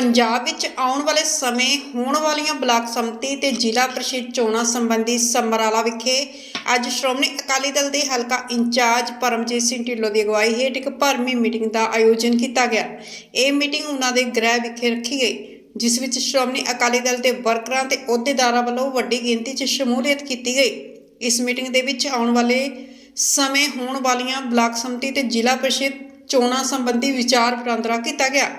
ਪੰਜਾਬ ਵਿੱਚ ਆਉਣ ਵਾਲੇ ਸਮੇਂ ਹੋਣ ਵਾਲੀਆਂ ਬਲਾਕ ਸੰਮਤੀ ਤੇ ਜ਼ਿਲ੍ਹਾ ਪ੍ਰੀਸ਼ਦ ਚੋਣਾਂ ਸੰਬੰਧੀ ਸਮਰਾਲਾ ਵਿਖੇ ਅੱਜ ਸ਼੍ਰੋਮਣੀ ਅਕਾਲੀ ਦਲ ਦੇ ਹਲਕਾ ਇੰਚਾਰਜ ਪਰਮਜੀਤ ਸਿੰਘ ਢਿੱਲੋਂ ਦੀ ਅਗਵਾਈ ਹੇਠ ਇੱਕ ਭਰਮੀ ਮੀਟਿੰਗ ਦਾ ਆਯੋਜਨ ਕੀਤਾ ਗਿਆ। ਇਹ ਮੀਟਿੰਗ ਉਹਨਾਂ ਦੇ ਗ੍ਰਹਿ ਵਿਖੇ ਰੱਖੀ ਗਈ, ਜਿਸ ਵਿੱਚ ਸ਼੍ਰੋਮਣੀ ਅਕਾਲੀ ਦਲ ਦੇ ਵਰਕਰਾਂ ਤੇ ਅਹੁਦੇਦਾਰਾਂ ਵੱਲੋਂ ਵੱਡੀ ਗਿਣਤੀ 'ਚ ਸ਼ਮੂਲੀਅਤ ਕੀਤੀ ਗਈ। ਇਸ ਮੀਟਿੰਗ ਦੇ ਵਿੱਚ ਆਉਣ ਵਾਲੇ ਸਮੇਂ ਹੋਣ ਵਾਲੀਆਂ ਬਲਾਕ ਸੰਮਤੀ ਤੇ ਜ਼ਿਲ੍ਹਾ ਪ੍ਰੀਸ਼ਦ ਚੋਣਾਂ ਸੰਬੰਧੀ ਵਿਚਾਰ ਵਟਾਂਦਰਾ ਕੀਤਾ ਗਿਆ।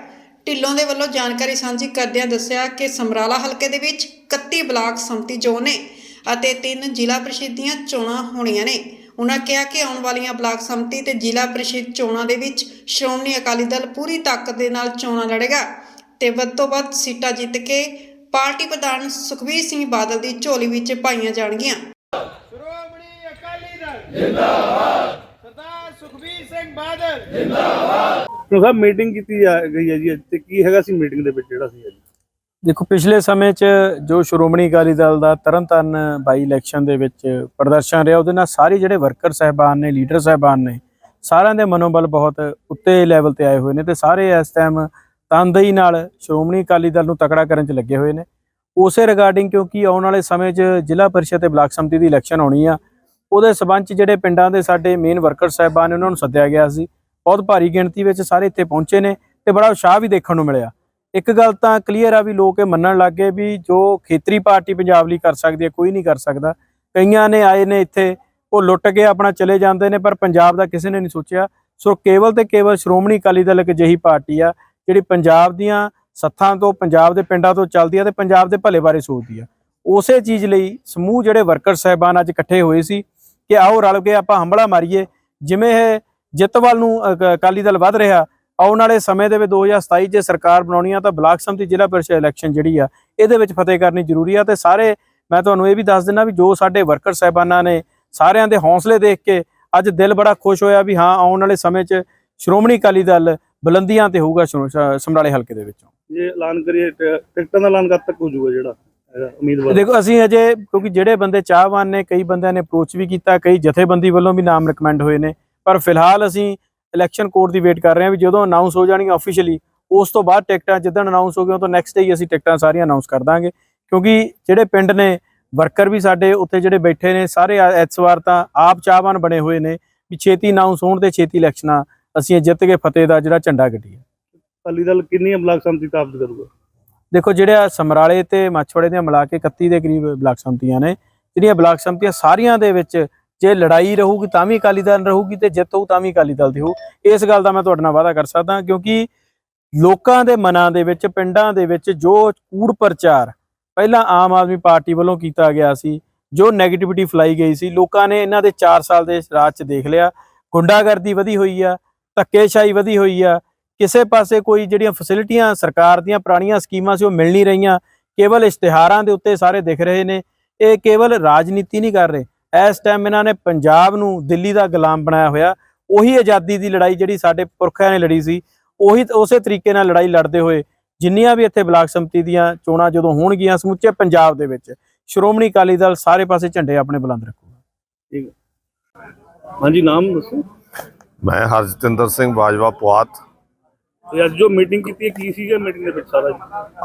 ਢਿੱਲੋਂ ਦੇ ਵੱਲੋਂ ਜਾਣਕਾਰੀ ਸਾਂਝੀ ਕਰਦਿਆਂ ਦੱਸਿਆ ਕਿ ਸਮਰਾਲਾ ਹਲਕੇ ਦੇ ਵਿੱਚ 31 ਬਲਾਕ ਸੰਮਤੀ ਚੋਣ ਨੇ ਅਤੇ ਤਿੰਨ ਜ਼ਿਲ੍ਹਾ ਪ੍ਰੀਸ਼ਦ ਦੀਆਂ ਚੋਣਾਂ ਹੋਣੀਆਂ ਨੇ। ਉਹਨਾਂ ਕਿਹਾ ਕਿ ਆਉਣ ਵਾਲੀਆਂ ਬਲਾਕ ਸੰਮਤੀ ਤੇ ਜ਼ਿਲ੍ਹਾ ਪ੍ਰੀਸ਼ਦ ਚੋਣਾਂ ਦੇ ਵਿੱਚ ਸ਼੍ਰੋਮਣੀ ਅਕਾਲੀ ਦਲ ਪੂਰੀ ਤਾਕਤ ਦੇ ਨਾਲ ਚੋਣਾਂ ਲੜੇਗਾ ਤੇ ਵੱਧ ਤੋਂ ਵੱਧ ਸੀਟਾਂ ਜਿੱਤ ਕੇ ਪਾਰਟੀ ਪ੍ਰਧਾਨ ਸੁਖਬੀਰ ਸਿੰਘ ਬਾਦਲ ਦੀ ਝੋਲੀ ਵਿੱਚ ਪਾਈਆਂ ਜਾਣਗੀਆਂ। ਸ਼੍ਰੋਮਣੀ ਅਕਾਲੀ ਦਲ ਜਿੰਦਾਬਾਦ। ਸਰਦਾਰ ਸੁਖਬੀਰ ਸਿੰਘ ਬਾਦਲ ਤੋਂ ਸਾਹਿਬ ਮੀਟਿੰਗ ਕੀਤੀ ਜਾ ਗਈ ਹੈ ਜੀ ਅੱਜ? ਤੇ ਕੀ ਹੈਗਾ ਸੀ ਮੀਟਿੰਗ ਦੇ ਵਿੱਚ ਜਿਹੜਾ ਸੀ ਅੱਜ? ਦੇਖੋ, ਪਿਛਲੇ ਸਮੇਂ 'ਚ ਜੋ ਸ਼੍ਰੋਮਣੀ ਅਕਾਲੀ ਦਲ ਦਾ ਤਰਨਤਾਰਨ ਬਾਈ ਇਲੈਕਸ਼ਨ ਦੇ ਵਿੱਚ ਪ੍ਰਦਰਸ਼ਨ ਰਿਹਾ, ਉਹਦੇ ਨਾਲ ਸਾਰੇ ਜਿਹੜੇ ਵਰਕਰ ਸਹਿਬਾਨ ਨੇ ਲੀਡਰ ਸਹਿਬਾਨ ਨੇ, ਸਾਰਿਆਂ ਦੇ ਮਨੋਬਲ ਬਹੁਤ ਉੱਤੇ ਲੈਵਲ ਤੇ ਆਏ ਹੋਏ ਨੇ ਤੇ ਸਾਰੇ ਇਸ ਟਾਈਮ ਤਨਦੇਹੀ ਨਾਲ ਸ਼੍ਰੋਮਣੀ ਅਕਾਲੀ ਦਲ ਨੂੰ ਤਕੜਾ ਕਰਨ 'ਚ ਲੱਗੇ ਹੋਏ ਨੇ। ਉਸੇ ਰਿਗਾਰਡਿੰਗ ਕਿਉਂਕਿ ਆਉਣ ਵਾਲੇ ਸਮੇਂ 'ਚ ਜ਼ਿਲ੍ਹਾ ਪਰਿਸ਼ਦ ਤੇ ਬਲਾਕ ਸਮਿਤੀ ਦੀ ਇਲੈਕਸ਼ਨ ਹੋਣੀ ਆ, ਉਹਦੇ ਸਬੰਧ 'ਚ ਜਿਹੜੇ ਪਿੰਡਾਂ ਦੇ ਸਾਡੇ ਮੇਨ ਵਰਕਰ ਸਹਿਬਾਨ ਨੇ, ਉਹਨਾਂ ਨੂੰ ਸੱਦਿਆ ਗਿਆ ਸੀ। ਬਹੁਤ ਭਾਰੀ ਗਿਣਤੀ ਵਿੱਚ ਸਾਰੇ ਇੱਥੇ ਪਹੁੰਚੇ ਨੇ ਤੇ ਬੜਾ ਉਤਸ਼ਾਹ ਵੀ ਦੇਖਣ ਨੂੰ ਮਿਲਿਆ। ਇੱਕ ਗੱਲ ਤਾਂ ਕਲੀਅਰ ਆ ਵੀ ਲੋਕ ਇਹ ਮੰਨਣ ਲੱਗ ਗਏ ਵੀ ਜੋ ਖੇਤਰੀ ਪਾਰਟੀ ਪੰਜਾਬ ਲਈ ਕਰ ਸਕਦੀ ਹੈ, ਕੋਈ ਨਹੀਂ ਕਰ ਸਕਦਾ। ਕਈਆਂ ਨੇ ਆਏ ਨੇ ਇੱਥੇ, ਉਹ ਲੁੱਟ ਕੇ ਆਪਣਾ ਚਲੇ ਜਾਂਦੇ ਨੇ, ਪਰ ਪੰਜਾਬ ਦਾ ਕਿਸੇ ਨੇ ਨਹੀਂ ਸੋਚਿਆ। ਸੋ ਕੇਵਲ ਤੇ ਕੇਵਲ ਸ਼੍ਰੋਮਣੀ ਅਕਾਲੀ ਦਲ ਇੱਕ ਅਜਿਹੀ ਪਾਰਟੀ ਆ, ਜਿਹੜੀ ਪੰਜਾਬ ਦੀਆਂ ਸੱਥਾਂ ਤੋਂ, ਪੰਜਾਬ ਦੇ ਪਿੰਡਾਂ ਤੋਂ ਚੱਲਦੀ ਆ ਤੇ ਪੰਜਾਬ ਦੇ ਭਲੇ ਬਾਰੇ ਸੋਚਦੀ ਆ। ਉਸੇ ਚੀਜ਼ ਲਈ ਸਮੂਹ ਜਿਹੜੇ ਵਰਕਰ ਸਹਿਬਾਨ ਅੱਜ ਇਕੱਠੇ ਹੋਏ ਸੀ ਕਿ ਆਓ ਰਲ ਕੇ ਆਪਾਂ ਹੰਬਲਾ ਮਾਰੀਏ, ਜਿਵੇਂ ਇਹ ਜਿੱਤ ਵੱਲ ਨੂੰ ਅਕ- ਅਕਾਲੀ ਦਲ ਵੱਧ ਰਿਹਾ। ਆਉਣ ਵਾਲੇ ਸਮੇਂ ਦੇ ਵਿੱਚ 2027 ਜੇ ਸਰਕਾਰ ਬਣਾਉਣੀ ਆ ਤਾਂ ਬਲਾਕ ਸੰਮਤੀ ਜ਼ਿਲ੍ਹਾ ਪਰਿਸ਼ਦ ਇਲੈਕਸ਼ਨ ਜਿਹੜੀ ਆ ਇਹਦੇ ਵਿੱਚ ਫਤਿਹ ਕਰਨੀ ਜ਼ਰੂਰੀ ਆ। ਤੇ ਸਾਰੇ ਮੈਂ ਤੁਹਾਨੂੰ ਇਹ ਵੀ ਦੱਸ ਦਿੰਦਾ ਵੀ ਜੋ ਸਾਡੇ ਵਰਕਰ ਸਹਿਬਾਨਾਂ ਨੇ ਸਾਰਿਆਂ ਦੇ ਹੌਸਲੇ ਦੇਖ ਕੇ ਅੱਜ ਦਿਲ ਬੜਾ ਖੁਸ਼ ਹੋਇਆ ਵੀ ਹਾਂ ਆਉਣ ਵਾਲੇ ਸਮੇਂ 'ਚ ਸ਼੍ਰੋਮਣੀ ਅਕਾਲੀ ਦਲ ਬੁਲੰਦੀਆਂ ਤੇ ਹੋਊਗਾ ਸਮਰਾਲੇ ਹਲਕੇ ਦੇ ਵਿੱਚੋਂ। ਜੇ ਐਲਾਨ ਕਰੀਏ ਟਿਕਟਾਂ ਦਾ ਐਲਾਨ ਕਦ ਤੱਕ ਹੋ ਜਾਊਗਾ ਜਿਹੜਾ ਉਮੀਦਵਾਰ? ਦੇਖੋ ਅਸੀਂ ਅਜੇ ਕਿਉਂਕਿ ਜਿਹੜੇ ਬੰਦੇ ਚਾਹਵਾਨ ਨੇ ਕਈ ਬੰਦਿਆਂ ਨੇ ਅਪਰੋਚ ਵੀ ਕੀਤਾ ਕਈ ਜਥੇਬੰਦੀ ਵੱਲੋਂ ਵੀ ਨਾਮ ਰეკਮੈਂਡ ਹੋਏ ਨੇ। ਪਰ ਫਿਲਹਾਲ ਅਸੀਂ ਇਲੈਕਸ਼ਨ ਕੋਡ ਦੀ ਵੇਟ ਕਰ ਰਹੇ ਹਾਂ ਵੀ ਜਦੋਂ ਅਨਾਉਂਸ ਹੋ ਜਾਣਗੀਆਂ ਆਫੀਸ਼ੀਅਲੀ ਉਸ ਤੋਂ ਬਾਅਦ ਟਿਕਟਾਂ ਜਿੱਦਣ ਅਨਾਉਂਸ ਹੋ ਗਈਆਂ ਤਾਂ ਨੈਕਸਟ ਡੇ ਹੀ ਅਸੀਂ ਟਿਕਟਾਂ ਸਾਰੀਆਂ ਅਨਾਉਂਸ ਕਰ ਦਾਂਗੇ। ਕਿਉਂਕਿ ਜਿਹੜੇ ਪਿੰਡ ਨੇ ਵਰਕਰ ਵੀ ਸਾਡੇ ਉੱਥੇ ਜਿਹੜੇ ਬੈਠੇ ਨੇ ਸਾਰੇ ਇਸ ਵਾਰ ਤਾਂ ਆਪ ਚਾਹਵਾਨ ਬਣੇ ਹੋਏ ਨੇ ਵੀ ਛੇਤੀ ਅਨਾਉਂਸ ਹੋਣ ਤੇ ਛੇਤੀ ਇਲੈਕਸ਼ਨਾਂ ਅਸੀਂ ਜਿੱਤ ਕੇ ਫਤਿਹ ਦਾ ਜਿਹੜਾ ਝੰਡਾ ਗੱਡੀਏ। ਅਕਾਲੀ ਦਲ ਕਿੰਨੀਆਂ ਬਲਾਕ ਸੰਮਤੀ ਪ੍ਰਾਪਤ ਕਰੂਗਾ? ਦੇਖੋ ਜਿਹੜੇ ਸਮਰਾਲੇ ਤੇ ਮਾਛਵਾੜੇ ਦੀਆਂ ਮਿਲਾ ਕੇ 31 ਦੇ ਕਰੀਬ ਬਲਾਕ ਸੰਮਤੀਆਂ ਨੇ ਜਿਹੜੀਆਂ ਬਲਾਕ ਸੰਮਤੀਆਂ ਸਾਰੀਆਂ ਦੇ ਵਿੱਚ ਜੇ ਲੜਾਈ ਰਹੂਗੀ ਤਾਂ ਵੀ ਅਕਾਲੀ ਦਲ ਰਹੂਗੀ ਤੇ ਜਿੱਤ ਹੋਊ ਤਾਂ ਵੀ ਅਕਾਲੀ ਦਲ ਦੀ ਹੋਊ। ਇਸ ਗੱਲ ਦਾ ਮੈਂ ਤੁਹਾਡੇ ਨਾਲ ਵਾਅਦਾ ਕਰ ਸਕਦਾ ਕਿਉਂਕਿ ਲੋਕਾਂ ਦੇ ਮਨਾਂ ਦੇ ਵਿੱਚ, ਪਿੰਡਾਂ ਦੇ ਵਿੱਚ ਜੋ ਕੂੜ ਪ੍ਰਚਾਰ ਪਹਿਲਾਂ ਆਮ ਆਦਮੀ ਪਾਰਟੀ ਵੱਲੋਂ ਕੀਤਾ ਗਿਆ ਸੀ, ਜੋ 네ਗੇਟਿਵਿਟੀ ਫਲਾਈ ਗਈ ਸੀ, ਲੋਕਾਂ ਨੇ ਇਹਨਾਂ ਦੇ 4 ਸਾਲ ਦੇ ਰਾਜ 'ਚ ਦੇਖ ਲਿਆ। ਗੁੰਡਾਗਰਦੀ ਵਧੀ ਹੋਈ ਆ, ਧੱਕੇਸ਼ਾਹੀ ਵਧੀ ਹੋਈ ਆ। ਕਿਸੇ ਪਾਸੇ ਕੋਈ ਜਿਹੜੀਆਂ ਫੈਸਿਲਿਟੀਆਂ ਸਰਕਾਰ ਦੀਆਂ ਪੁਰਾਣੀਆਂ ਸਕੀਮਾਂ ਸੀ ਉਹ ਮਿਲ ਨਹੀਂ ਰਹੀਆਂ। ਕੇਵਲ ਇਸ਼ਤਿਹਾਰਾਂ ਦੇ ਉੱਤੇ ਸਾਰੇ ਦਿਖ ਰਹੇ ਨੇ। ਇਹ ਕੇਵਲ ਰਾਜਨੀਤੀ ਨਹੀਂ ਕਰ ਰਹੇ। ਇਸ ਟਾਈਮ ਇਹਨਾਂ ਨੇ ਪੰਜਾਬ ਨੂੰ ਦਿੱਲੀ ਦਾ ਗੁਲਾਮ ਬਣਾਇਆ ਹੋਇਆ। ਉਹੀ ਆਜ਼ਾਦੀ ਦੀ ਲੜਾਈ ਜਿਹੜੀ ਸਾਡੇ ਪੁਰਖਿਆਂ ਨੇ ਲੜੀ ਸੀ ਉਹੀ ਉਸੇ ਤਰੀਕੇ ਨਾਲ ਲੜਾਈ ਲੜਦੇ ਹੋਏ ਜਿੰਨੀਆਂ ਵੀ ਇੱਥੇ ਬਲਾਕ ਸੰਮਤੀ ਦੀਆਂ ਚੋਣਾਂ ਜਦੋਂ ਹੋਣਗੀਆਂ ਸਮੁੱਚੇ ਪੰਜਾਬ ਦੇ ਵਿੱਚ ਸ਼੍ਰੋਮਣੀ ਅਕਾਲੀ ਦਲ ਸਾਰੇ ਪਾਸੇ ਝੰਡੇ ਆਪਣੇ ਬੁਲੰਦ ਰੱਖੂਗਾ। ਹਾਂਜੀ ਨਾਮ ਦੱਸੋ। ਮੈਂ ਹਰਜਿੰਦਰ ਸਿੰਘ ਬਾਜਵਾ ਪੁਆਤ। ਤੇ ਅੱਜ ਜੋ ਮੀਟਿੰਗ ਕੀਤੀ ਹੈ ਕੀ ਸੀਗਾ ਮੀਟਿੰਗ ਦੇ ਵਿੱਚ ਸਾਰਾ ਜੀ?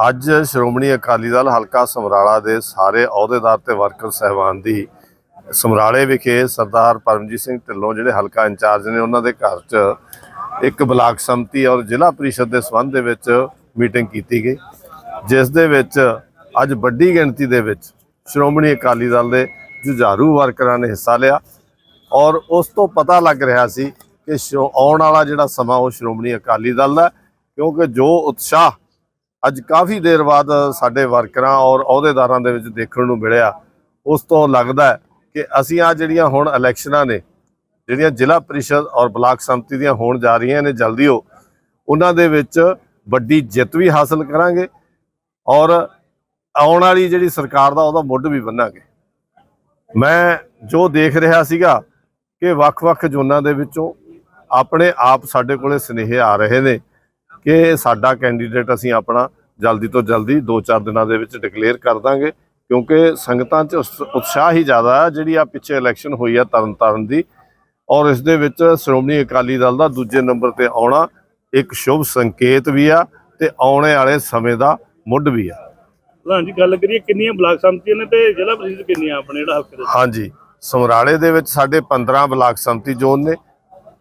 ਅੱਜ ਸ਼੍ਰੋਮਣੀ ਅਕਾਲੀ ਦਲ ਹਲਕਾ ਸਮਰਾਲਾ ਦੇ ਸਾਰੇ ਅਹੁਦੇਦਾਰ ਤੇ ਵਰਕਰ ਸਹਿਬਾਨ ਦੀ ਸਮਰਾਲੇ ਵਿਖੇ ਸਰਦਾਰ ਪਰਮਜੀਤ ਸਿੰਘ ਢਿੱਲੋਂ ਜਿਹੜੇ ਹਲਕਾ ਇੰਚਾਰਜ ਨੇ, ਉਹਨਾਂ ਦੇ ਘਰ 'ਚ ਇੱਕ ਬਲਾਕ ਸੰਮਤੀ ਔਰ ਜ਼ਿਲ੍ਹਾ ਪਰਿਸ਼ਦ ਦੇ ਸੰਬੰਧ ਦੇ ਵਿੱਚ ਮੀਟਿੰਗ ਕੀਤੀ ਗਈ, ਜਿਸ ਦੇ ਵਿੱਚ ਅੱਜ ਵੱਡੀ ਗਿਣਤੀ ਦੇ ਵਿੱਚ ਸ਼੍ਰੋਮਣੀ ਅਕਾਲੀ ਦਲ ਦੇ ਜੁਝਾਰੂ ਵਰਕਰਾਂ ਨੇ ਹਿੱਸਾ ਲਿਆ ਔਰ ਉਸ ਤੋਂ ਪਤਾ ਲੱਗ ਰਿਹਾ ਸੀ ਕਿ ਸ਼੍ਰੋ- ਆਉਣ ਵਾਲਾ ਜਿਹੜਾ ਸਮਾਂ ਉਹ ਸ਼੍ਰੋਮਣੀ ਅਕਾਲੀ ਦਲ ਦਾ ਕਿਉਂਕਿ ਜੋ ਉਤਸ਼ਾਹ ਅੱਜ ਕਾਫੀ ਦੇਰ ਬਾਅਦ ਸਾਡੇ ਵਰਕਰਾਂ ਔਰ ਅਹੁਦੇਦਾਰਾਂ ਦੇ ਵਿੱਚ ਦੇਖਣ ਨੂੰ ਮਿਲਿਆ, ਉਸ ਤੋਂ ਲੱਗਦਾ ਕਿ ਅਸੀਂ ਆ ਜਿਹੜੀਆਂ ਹੁਣ ਇਲੈਕਸ਼ਨਾਂ ਨੇ, ਜਿਹੜੀਆਂ ਜ਼ਿਲ੍ਹਾ ਪਰਿਸ਼ਦ ਔਰ ਬਲਾਕ ਸੰਮਤੀ ਦੀਆਂ ਹੋਣ ਜਾ ਰਹੀਆਂ ਨੇ ਜਲਦੀ ਹੋ ਉਹਨਾਂ ਦੇ ਵਿੱਚ ਵੱਡੀ ਜਿੱਤ ਵੀ ਹਾਸਲ ਕਰਾਂਗੇ ਔਰ ਆਉਣ ਵਾਲੀ ਜਿਹੜੀ ਸਰਕਾਰ ਦਾ ਉਹਦਾ ਮੁੱਢ ਵੀ ਬੰਨਾਂਗੇ। ਮੈਂ ਜੋ ਦੇਖ ਰਿਹਾ ਸੀਗਾ ਕਿ ਵੱਖ-ਵੱਖ ਜ਼ੋਨਾਂ ਦੇ ਵਿੱਚੋਂ ਆਪਣੇ ਆਪ ਸਾਡੇ ਕੋਲੇ ਸੁਨੇਹੇ ਆ ਰਹੇ ਨੇ ਕਿ ਸਾਡਾ ਕੈਂਡੀਡੇਟ ਅਸੀਂ ਆਪਣਾ ਜਲਦੀ ਤੋਂ ਜਲਦੀ 2-4 ਦਿਨਾਂ ਦੇ ਵਿੱਚ ਡਿਕਲੇਅਰ ਕਰ ਦਾਂਗੇ। ਕਿਉਂਕਿ ਸੰਗਤਾਂ 'ਚ ਉਤਸ਼ਾਹ ਹੀ ਜ਼ਿਆਦਾ ਹੈ ਜਿਹੜੀ ਆ ਪਿੱਛੇ ਇਲੈਕਸ਼ਨ ਹੋਈ ਆ ਤਰਨਤਾਰਨ ਦੀ। ਔਰ ਇਸ ਦੇ ਵਿੱਚ ਸ਼੍ਰੋਮਣੀ ਅਕਾਲੀ ਦਲ ਦਾ ਦੂਜੇ ਨੰਬਰ ਤੇ ਆਉਣਾ ਇੱਕ ਸ਼ੁਭ ਸੰਕੇਤ ਵੀ ਆ ਤੇ ਆਉਣੇ ਵਾਲੇ ਸਮੇਂ ਦਾ ਮੁੱਢ ਵੀ ਆ। ਪ੍ਰਧਾਨ ਜੀ ਗੱਲ ਕਰੀਏ ਕਿੰਨੀਆਂ ਬਲਾਕ ਸੰਮਤੀਆਂ ਨੇ ਤੇ ਜ਼ਿਲ੍ਹਾ ਪ੍ਰੀਸ਼ਦ ਕਿੰਨੀਆਂ ਆਪਣੇ ਜਿਹੜਾ ਹਲਕੇ ਦੇ ਹਾਂਜੀ ਸਮਰਾਲੇ ਦੇ ਵਿੱਚ ਸਾਡੇ 15 ਬਲਾਕ ਸੰਮਤੀ ਜ਼ੋਨ ਨੇ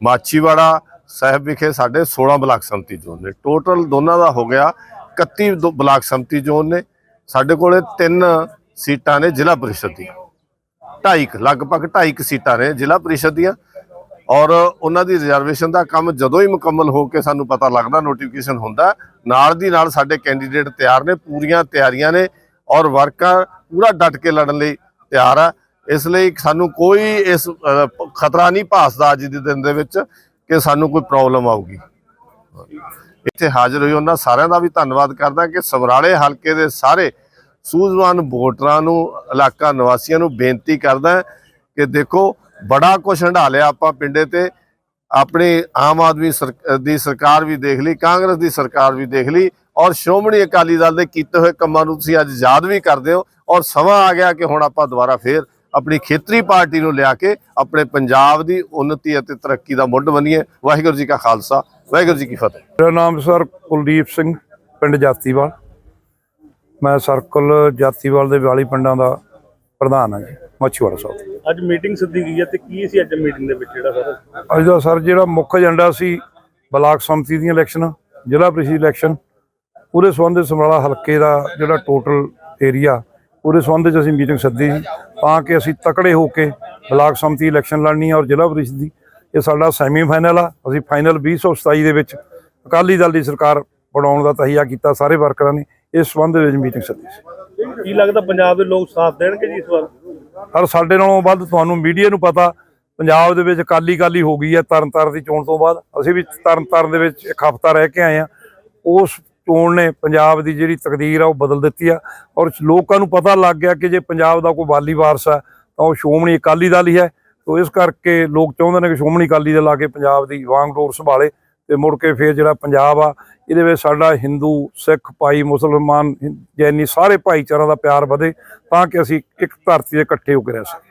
ਮਾਚੀਵਾੜਾ ਸਾਹਿਬ ਵਿਖੇ ਸਾਡੇ 16 ਬਲਾਕ ਸੰਮਤੀ ਜ਼ੋਨ ਨੇ। ਟੋਟਲ ਦੋਨਾਂ ਦਾ ਹੋ ਗਿਆ 31 ਦੋ ਬਲਾਕ ਸੰਮਤੀ ਜ਼ੋਨ ਨੇ। ਸਾਡੇ ਕੋਲੇ ਤਿੰਨ ਸੀਟਾਂ ਨੇ ਜ਼ਿਲ੍ਹਾ ਪ੍ਰੀਸ਼ਦ ਦੀਆਂ। ਢਾਈ ਕੁ, ਲਗਭਗ 2.5 ਸੀਟਾਂ ਨੇ ਜ਼ਿਲ੍ਹਾ ਪ੍ਰੀਸ਼ਦ ਦੀਆਂ। ਔਰ ਉਹਨਾਂ ਦੀ ਰਿਜ਼ਰਵੇਸ਼ਨ ਦਾ ਕੰਮ ਜਦੋਂ ਹੀ ਮੁਕੰਮਲ ਹੋ ਕੇ ਸਾਨੂੰ ਪਤਾ ਲੱਗਦਾ ਨੋਟੀਫਿਕੇਸ਼ਨ ਹੁੰਦਾ ਨਾਲ ਦੀ ਨਾਲ ਸਾਡੇ ਕੈਂਡੀਡੇਟ ਤਿਆਰ ਨੇ ਪੂਰੀਆਂ ਤਿਆਰੀਆਂ ਨੇ ਔਰ ਵਰਕਰ ਪੂਰਾ ਡਟ ਕੇ ਲੜਨ ਲਈ ਤਿਆਰ ਆ। ਇਸ ਲਈ ਸਾਨੂੰ ਕੋਈ ਇਸ ਖਤਰਾ ਨਹੀਂ ਭਾਸਦਾ ਅੱਜ ਦੇ ਦਿਨ ਦੇ ਵਿੱਚ ਕਿ ਸਾਨੂੰ ਕੋਈ ਪ੍ਰੋਬਲਮ ਆਊਗੀ। ਇੱਥੇ ਹਾਜ਼ਰ ਹੋਏ ਉਹਨਾਂ ਸਾਰਿਆਂ ਦਾ ਵੀ ਧੰਨਵਾਦ ਕਰਦਾ ਕਿ ਸਮਰਾਲੇ ਹਲਕੇ ਦੇ ਸਾਰੇ ਸੂਝਵਾਨ ਵੋਟਰਾਂ ਨੂੰ, ਇਲਾਕਾ ਨਿਵਾਸੀਆਂ ਨੂੰ ਬੇਨਤੀ ਕਰਦਾ ਕਿ ਦੇਖੋ, ਬੜਾ ਕੁਛ ਹੰਢਾ ਲਿਆ ਆਪਾਂ ਪਿੰਡੇ ਤੇ। ਆਪਣੀ ਆਮ ਆਦਮੀ ਸਰ- ਦੀ ਸਰਕਾਰ ਵੀ ਦੇਖ ਲਈ, ਕਾਂਗਰਸ ਦੀ ਸਰਕਾਰ ਵੀ ਦੇਖ ਲਈ ਔਰ ਸ਼੍ਰੋਮਣੀ ਅਕਾਲੀ ਦਲ ਦੇ ਕੀਤੇ ਹੋਏ ਕੰਮਾਂ ਨੂੰ ਤੁਸੀਂ ਅੱਜ ਯਾਦ ਵੀ ਕਰਦੇ ਹੋ ਔਰ ਸਮਾਂ ਆ ਗਿਆ ਕਿ ਹੁਣ ਆਪਾਂ ਦੁਬਾਰਾ ਫੇਰ ਆਪਣੀ ਖੇਤਰੀ ਪਾਰਟੀ ਨੂੰ ਲਿਆ ਕੇ ਆਪਣੇ ਪੰਜਾਬ ਦੀ ਉન્નਤੀ ਅਤੇ ਤਰੱਕੀ ਦਾ ਮੁੱਢ ਬਣੀਏ ਵਾਹਿਗੁਰੂ ਜੀ ਕਾ ਖਾਲਸਾ, ਵਾਹਿਗੁਰੂ ਜੀ ਕੀ ਫਤਿਹ। ਮੇਰਾ ਨਾਮ ਸਰ ਕੁਲਦੀਪ ਸਿੰਘ, ਪਿੰਡ ਜਾਤੀਵਾਲ ਮੈਂ ਸਰਕਲ ਜਾਤੀਵਾਲ ਦੇ 42 ਪਿੰਡਾਂ ਦਾ ਪ੍ਰਧਾਨ ਹਾਂ ਜੀ ਮੱਛੀਵਾੜਾ ਸਾਹਿਬ। ਅੱਜ ਮੀਟਿੰਗ ਸੱਦੀ ਗਈ ਹੈ ਤੇ ਕੀ ਸੀ ਅੱਜ ਮੀਟਿੰਗ ਦੇ ਵਿੱਚ ਜਿਹੜਾ ਸਰ? ਅੱਜ ਦਾ ਸਰ ਜਿਹੜਾ ਮੁੱਖ ਏਜੰਡਾ ਸੀ ਬਲਾਕ ਸੰਮਤੀ ਦੀਆਂ ਇਲੈਕਸ਼ਨ ਜ਼ਿਲ੍ਹਾ ਪ੍ਰੀਸ਼ਦ ਇਲੈਕਸ਼ਨ ਉਹਦੇ ਸੰਬੰਧ ਸਮਰਾਲਾ ਹਲਕੇ ਦਾ ਜਿਹੜਾ ਟੋਟਲ ਏਰੀਆ ਉਹਦੇ ਸੰਬੰਧ ਵਿੱਚ ਅਸੀਂ ਮੀਟਿੰਗ ਸੱਦੀ ਸੀ ਤਾਂ ਕਿ ਅਸੀਂ ਤਕੜੇ ਹੋ ਕੇ ਬਲਾਕ ਸੰਮਤੀ ਇਲੈਕਸ਼ਨ ਲੜਨੀ ਹੈ ਔਰ ਜ਼ਿਲ੍ਹਾ ਪ੍ਰੀਸ਼ਦ ਦੀ ਇਹ ਸਾਡਾ ਸੈਮੀ ਫਾਈਨਲ ਆ ਅਸੀਂ ਫਾਈਨਲ 2027 ਦੇ ਵਿੱਚ ਅਕਾਲੀ ਦਲ ਦੀ ਸਰਕਾਰ ਬਣਾਉਣ ਦਾ ਤਹੀਆ ਕੀਤਾ ਸਾਰੇ ਵਰਕਰਾਂ ਨੇ ਇਸ ਸੰਬੰਧ ਵਿੱਚ ਮੀਟਿੰਗ ਸੱਦੀ ਸੀ। ਕੀ ਲੱਗਦਾ ਪੰਜਾਬ ਦੇ ਲੋਕ ਸਾਥ ਦੇਣਗੇ ਜੀ ਇਸ ਵਾਰ? ਪਰ ਸਾਡੇ ਨਾਲੋਂ ਵੱਧ ਤੁਹਾਨੂੰ ਮੀਡੀਆ ਨੂੰ ਪਤਾ ਪੰਜਾਬ ਦੇ ਵਿੱਚ ਕਾਲੀ ਕਾਲੀ ਹੋ ਗਈ ਹੈ ਤਰਨਤਾਰਨ ਦੀ ਚੋਣ ਤੋਂ ਬਾਅਦ। ਅਸੀਂ ਵੀ ਤਰਨਤਾਰਨ ਦੇ ਵਿੱਚ ਇੱਕ ਹਫ਼ਤਾ ਰਹਿ ਕੇ ਆਏ ਆ ਉਸ ਚੋਣ ਨੇ ਪੰਜਾਬ ਦੀ ਜਿਹੜੀ ਤਕਦੀਰ ਆ ਉਹ ਬਦਲ ਦਿੱਤੀ ਆ। ਔਰ ਲੋਕਾਂ ਨੂੰ ਪਤਾ ਲੱਗ ਗਿਆ ਕਿ ਜੇ ਪੰਜਾਬ ਦਾ ਕੋਈ ਵਾਲੀ ਵਾਰਸ ਆ ਤਾਂ ਉਹ ਸ਼੍ਰੋਮਣੀ ਅਕਾਲੀ ਦਲ ਹੀ ਹੈ। ਤੋ ਇਸ ਕਰਕੇ ਲੋਕ ਚਾਹੁੰਦੇ ਨੇ ਕਿ ਸ਼੍ਰੋਮਣੀ ਅਕਾਲੀ ਦਲ ਆ ਕੇ ਪੰਜਾਬ ਦੀ ਵਾਂਗਡੋਰ ਸੰਭਾਲੇ। ਤੇ ਮੁੜ ਕੇ ਫਿਰ ਜਿਹੜਾ ਪੰਜਾਬ ਆ, ਇਹਦੇ ਵਿੱਚ ਸਾਡਾ ਹਿੰਦੂ, ਸਿੱਖ, ਭਾਈ, ਮੁਸਲਮਾਨ, ਜੈਨੀ ਸਾਰੇ ਭਾਈਚਾਰਾ ਦਾ ਪਿਆਰ ਵਧੇ ਤਾਂ ਕਿ ਅਸੀਂ ਇੱਕ ਧਰਤੀ ਦੇ ਇਕੱਠੇ ਹੋ ਕੇ ਰਹਿ ਸਕੀਏ